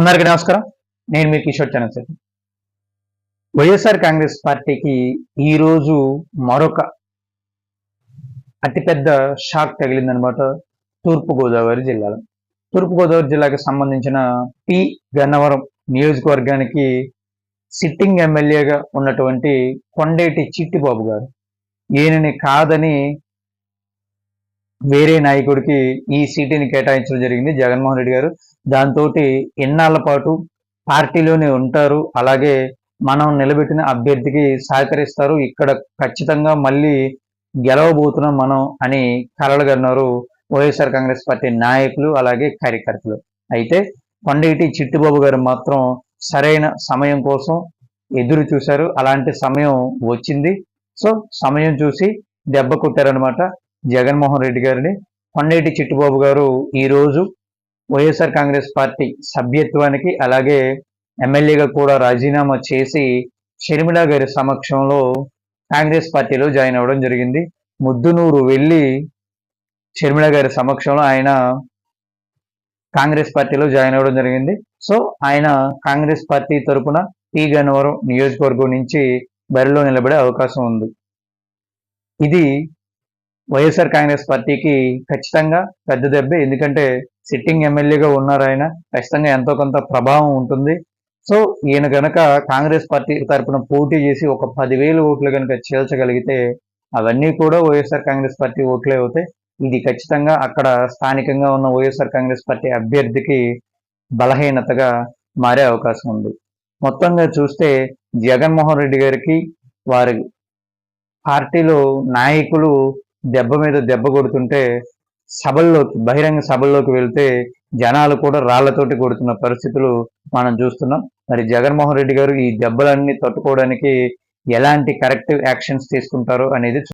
అందరికీ నమస్కారం. నేను మీ కిషోర్ చంద్రశేఖర్ వైఎస్ఆర్ కాంగ్రెస్ పార్టీకి ఈరోజు మరొక అతిపెద్ద షాక్ తగిలిందనమాట తూర్పుగోదావరి జిల్లాలో. తూర్పుగోదావరి జిల్లాకి సంబంధించిన పి. గన్నవరం నియోజకవర్గానికి సిట్టింగ్ ఎమ్మెల్యేగా ఉన్నటువంటి కొండేటి చిట్టిబాబు గారు. ఈయనని కాదని వేరే నాయకుడికి ఈ సీటుని కేటాయించడం జరిగింది జగన్మోహన్ రెడ్డి గారు. దాంతో ఎన్నాళ్ళ పాటు పార్టీలోనే ఉంటారు. అలాగే మనం నిలబెట్టిన అభ్యర్థికి సహకరిస్తారు. ఇక్కడ ఖచ్చితంగా మళ్ళీ గెలవబోతున్నాం మనం అని కలలుగన్నారు వైఎస్ఆర్ కాంగ్రెస్ పార్టీ నాయకులు అలాగే కార్యకర్తలు. అయితే కొండగిటి చిట్టుబాబు గారు మాత్రం సరైన సమయం కోసం ఎదురు చూశారు. అలాంటి సమయం వచ్చింది. సో సమయం చూసి దెబ్బ కొట్టారనమాట జగన్మోహన్ రెడ్డి గారిని. కొండేటి చిట్టుబాబు గారు ఈరోజు వైఎస్ఆర్ కాంగ్రెస్ పార్టీ సభ్యత్వానికి అలాగే ఎమ్మెల్యేగా కూడా రాజీనామా చేసి షర్మిల గారి సమక్షంలో కాంగ్రెస్ పార్టీలో జాయిన్ అవ్వడం జరిగింది. ముద్దునూరు వెళ్ళి షర్మిల గారి సమక్షంలో ఆయన కాంగ్రెస్ పార్టీలో జాయిన్ అవ్వడం జరిగింది. సో ఆయన కాంగ్రెస్ పార్టీ తరపున టీ గన్నవరం నియోజకవర్గం నుంచి బరిలో నిలబడే అవకాశం ఉంది. ఇది వైఎస్ఆర్ కాంగ్రెస్ పార్టీకి ఖచ్చితంగా పెద్ద దెబ్బ. ఎందుకంటే సిట్టింగ్ ఎమ్మెల్యేగా ఉన్నారు ఆయన. ఖచ్చితంగా ఎంతో కొంత ప్రభావం ఉంటుంది. సో ఈయన కనుక కాంగ్రెస్ పార్టీ తరపున పోటీ చేసి ఒక పదివేల ఓట్లు కనుక చేల్చగలిగితే అవన్నీ కూడా వైఎస్ఆర్ కాంగ్రెస్ పార్టీ ఓట్లే అవుతాయి. ఇది ఖచ్చితంగా అక్కడ స్థానికంగా ఉన్న వైఎస్ఆర్ కాంగ్రెస్ పార్టీ అభ్యర్థికి బలహీనతగా మారే అవకాశం ఉంది. మొత్తంగా చూస్తే జగన్మోహన్ రెడ్డి గారికి వారి పార్టీలో నాయకులు దెబ్బ మీద దెబ్బ కొడుతుంటే సభల్లోకి బహిరంగ సభల్లోకి వెళ్తే జనాలు కూడా రాళ్ళతోటి కొడుతున్న పరిస్థితులు మనం చూస్తున్నాం. మరి జగన్మోహన్ రెడ్డి గారు ఈ దెబ్బలన్నీ తట్టుకోవడానికి ఎలాంటి కరెక్టివ్ యాక్షన్స్ తీసుకుంటారో అనేది